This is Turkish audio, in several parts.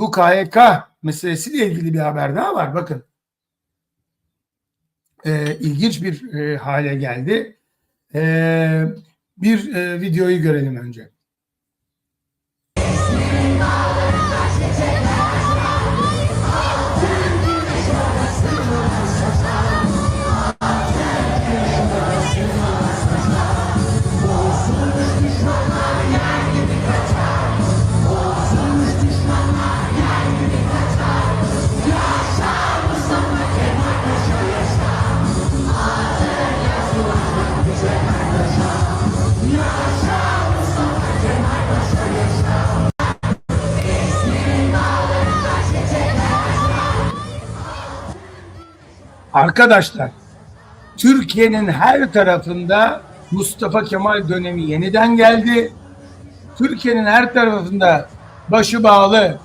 bu KYK meselesiyle ilgili bir haber daha var. Bakın. Ee, ilginç bir e, hale geldi. Ee, bir e, videoyu görelim önce. Arkadaşlar, Türkiye'nin her tarafında Mustafa Kemal dönemi yeniden geldi. Türkiye'nin her tarafında başı bağlı,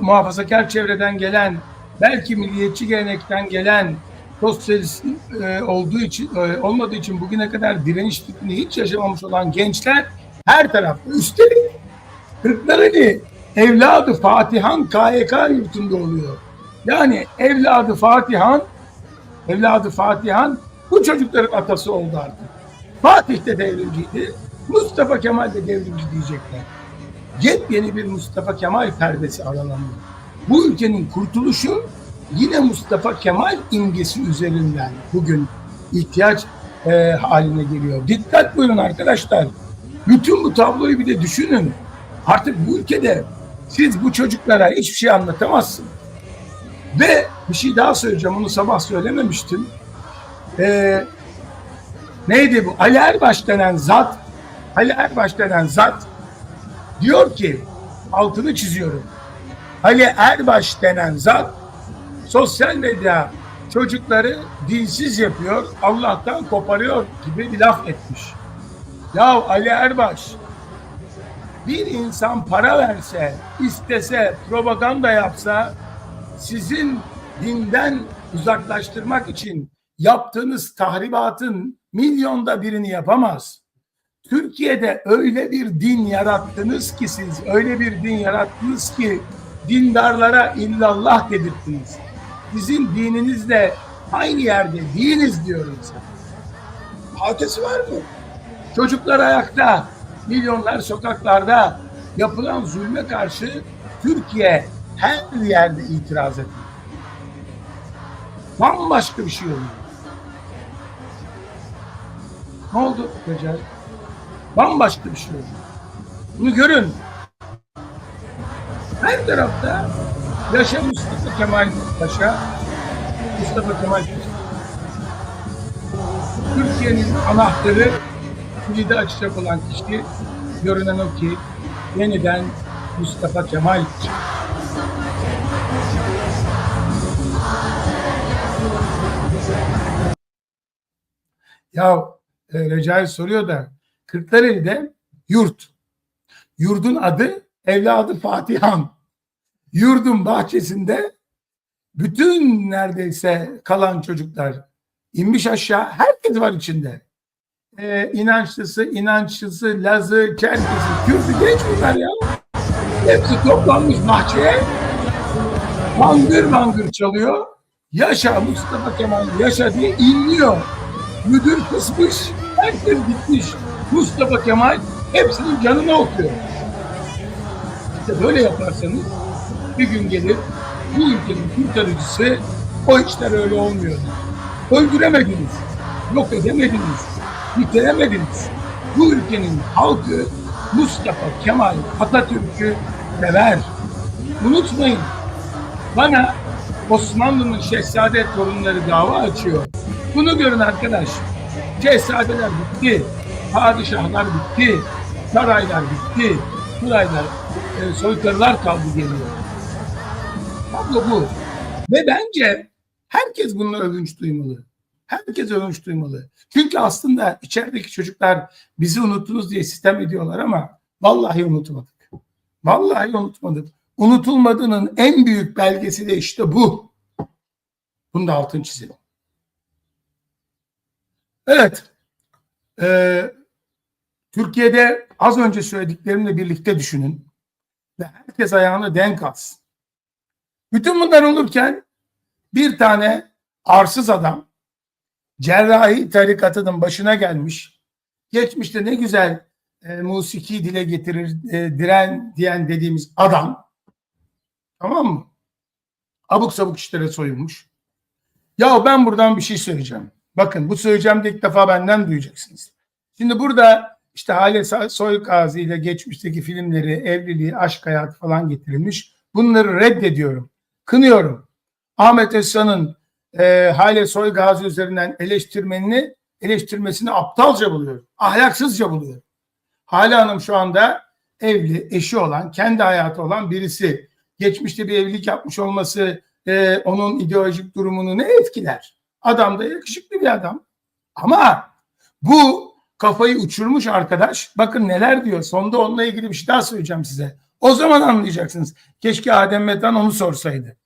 muhafazakar çevreden gelen, belki milliyetçi gelenekten gelen, sosyalist e, olduğu için e, olmadığı için bugüne kadar direniş hiç yaşamamış olan gençler her tarafta. Üstelik Kırklareli evladı Fatihan KYK yurtunda oluyor. Yani evladı Fatihan evladı Fatihan bu çocukların atası oldu artık. Fatih de devrimciydi. Mustafa Kemal de devrimci diyecekler. Yepyeni bir Mustafa Kemal perdesi aralanıyor. Bu ülkenin kurtuluşu yine Mustafa Kemal imgesi üzerinden bugün ihtiyaç e, haline geliyor. Dikkat buyurun arkadaşlar. Bütün bu tabloyu bir de düşünün. Artık bu ülkede siz bu çocuklara hiçbir şey anlatamazsınız. Ve bir şey daha söyleyeceğim. Onu sabah söylememiştim. Ee, neydi bu? Ali Erbaş denen zat Ali Erbaş denen zat diyor ki altını çiziyorum. Ali Erbaş denen zat sosyal medya çocukları dinsiz yapıyor, Allah'tan koparıyor gibi bir laf etmiş. Ya Ali Erbaş bir insan para verse, istese, propaganda yapsa sizin dinden uzaklaştırmak için yaptığınız tahribatın milyonda birini yapamaz. Türkiye'de öyle bir din yarattınız ki siz, öyle bir din yarattınız ki dindarlara illallah dedirttiniz. Sizin dininizle aynı yerde değiliz diyorum sana. Hakesi var mı? Çocuklar ayakta, milyonlar sokaklarda yapılan zulme karşı Türkiye her yerde itiraz ediyor. Bambaşka bir şey oluyor. Ne oldu Recep? Bambaşka bir şey oluyor. Bunu görün. Her tarafta yaşa Mustafa Kemal Paşa, Mustafa Kemal Paşa. Türkiye'nin anahtarı kilidi açacak olan kişi görünen o ki yeniden Mustafa Kemal Paşa. Ya e, Recai soruyor da Kırklareli'de yurt. Yurdun adı evladı Fatihan. Yurdun bahçesinde bütün neredeyse kalan çocuklar inmiş aşağı. Herkes var içinde. Ee, inançlısı, inançlısı, Lazı, Çerkesi, Kürtü genç bunlar ya. Hepsi toplanmış bahçeye. Mangır mangır çalıyor. Yaşa Mustafa Kemal yaşa diye inliyor. Müdür kısmış. Herkes gitmiş. Mustafa Kemal hepsinin canını okuyor. İşte böyle yaparsanız bir gün gelir bu ülkenin kurtarıcısı o işler öyle olmuyor. Öldüremediniz, yok edemediniz, bitiremediniz. Bu ülkenin halkı Mustafa Kemal Atatürk'ü sever. Unutmayın. Bana Osmanlı'nın şehzade torunları dava açıyor. Bunu görün arkadaş. Şehzadeler bitti. Padişahlar bitti. Saraylar bitti. Saraylar, e, soykırılar kaldı geliyor. Tablo bu. Ve bence herkes bununla övünç duymalı. Herkes övünç duymalı. Çünkü aslında içerideki çocuklar bizi unuttunuz diye sistem ediyorlar ama vallahi unutmadık. Vallahi unutmadık. Unutulmadığının en büyük belgesi de işte bu. Bunu da altın çizelim. Evet. Ee, Türkiye'de az önce söylediklerimle birlikte düşünün. ve herkes ayağını denk alsın. Bütün bunlar olurken bir tane arsız adam cerrahi tarikatının başına gelmiş. Geçmişte ne güzel e, musiki dile getirir e, diren diyen dediğimiz adam tamam mı? Abuk sabuk işlere soyulmuş. Ya ben buradan bir şey söyleyeceğim. Bakın bu söyleyeceğim de ilk defa benden duyacaksınız. Şimdi burada işte Hale Soykazi ile geçmişteki filmleri, evliliği, aşk hayatı falan getirilmiş. Bunları reddediyorum. Kınıyorum. Ahmet Özsan'ın e, Hale Soygazi üzerinden eleştirmenini eleştirmesini aptalca buluyorum. Ahlaksızca buluyorum. Hale Hanım şu anda evli, eşi olan, kendi hayatı olan birisi. Geçmişte bir evlilik yapmış olması e, onun ideolojik durumunu ne etkiler? Adam da yakışıklı bir adam. Ama bu kafayı uçurmuş arkadaş bakın neler diyor. Sonda onunla ilgili bir şey daha söyleyeceğim size. O zaman anlayacaksınız. Keşke Adem Metan onu sorsaydı.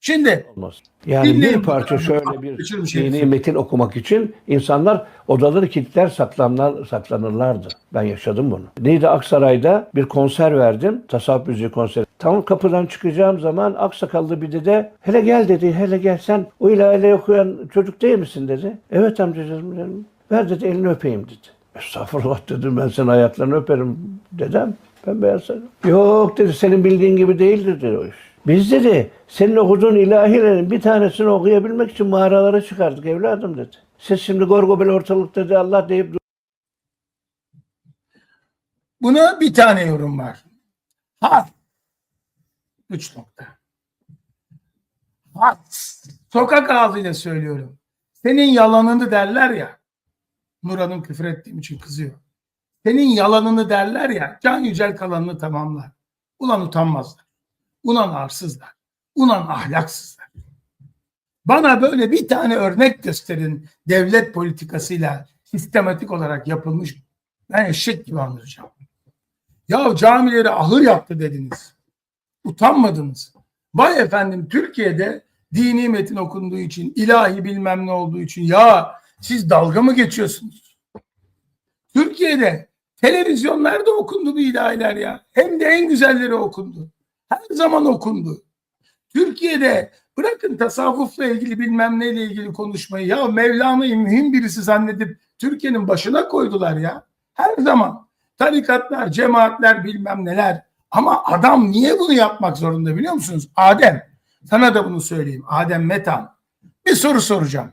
Şimdi olmaz. Yani bir parça şöyle bir dini metin okumak için insanlar odaları kilitler saklanlar, saklanırlardı. Ben yaşadım bunu. Neydi Aksaray'da bir konser verdim. Tasavvuf müziği konseri. Tam kapıdan çıkacağım zaman aksakallı bir dede hele gel dedi, hele gel sen o ilahile okuyan çocuk değil misin dedi. Evet amcacığım dedim. Ver dedi elini öpeyim dedi. Estağfurullah dedim ben senin ayaklarını öperim dedem. Ben beyaz. Yok dedi senin bildiğin gibi değil dedi o iş. Biz dedi senin okuduğun ilahilerin bir tanesini okuyabilmek için mağaralara çıkardık evladım dedi. Siz şimdi gorgobel ortalık dedi Allah deyip dur. Buna bir tane yorum var. Harf 3 nokta. Sokak ağzıyla söylüyorum. Senin yalanını derler ya. Nur Hanım küfür ettiğim için kızıyor. Senin yalanını derler ya. Can Yücel kalanını tamamlar. Ulan utanmazlar. Ulan arsızlar. Ulan ahlaksızlar. Bana böyle bir tane örnek gösterin devlet politikasıyla sistematik olarak yapılmış. Ben eşek gibi anlayacağım. Ya camileri ahır yaptı dediniz. Utanmadınız. Vay efendim Türkiye'de dini metin okunduğu için, ilahi bilmem ne olduğu için ya siz dalga mı geçiyorsunuz? Türkiye'de televizyonlarda okundu bu ilahiler ya. Hem de en güzelleri okundu. Her zaman okundu. Türkiye'de bırakın tasavvufla ilgili bilmem neyle ilgili konuşmayı ya Mevlana'yı mühim birisi zannedip Türkiye'nin başına koydular ya. Her zaman tarikatlar, cemaatler bilmem neler. Ama adam niye bunu yapmak zorunda biliyor musunuz? Adem, sana da bunu söyleyeyim. Adem Metan. Bir soru soracağım.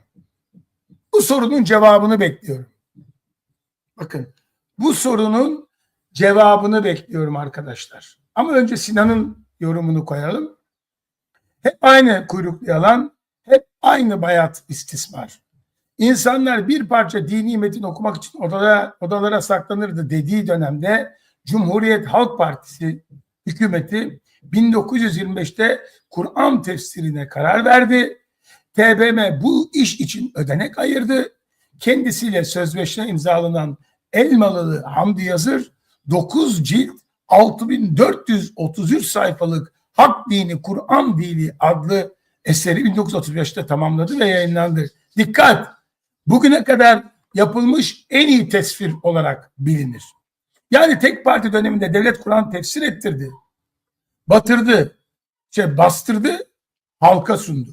Bu sorunun cevabını bekliyorum. Bakın, bu sorunun cevabını bekliyorum arkadaşlar. Ama önce Sinan'ın yorumunu koyalım. Hep aynı kuyruklu yalan, hep aynı bayat istismar. İnsanlar bir parça dini metin okumak için odalara, odalara saklanırdı dediği dönemde Cumhuriyet Halk Partisi hükümeti 1925'te Kur'an tefsirine karar verdi. TBMM bu iş için ödenek ayırdı. Kendisiyle sözleşme imzalanan Elmalılı Hamdi Yazır 9 cilt 6433 sayfalık Hak Dini Kur'an Dili adlı eseri 1935'te tamamladı ve yayınlandı. Dikkat! Bugüne kadar yapılmış en iyi tesvir olarak bilinir. Yani tek parti döneminde devlet Kur'an tefsir ettirdi. Batırdı, şey bastırdı, halka sundu.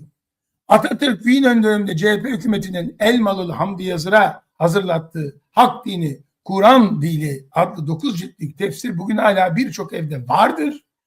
Atatürk Wien döneminde CHP hükümetinin Elmalılı Hamdi Yazır'a hazırlattığı Hak Dini Kur'an Dili adlı 9 ciltlik tefsir bugün hala birçok evde vardır.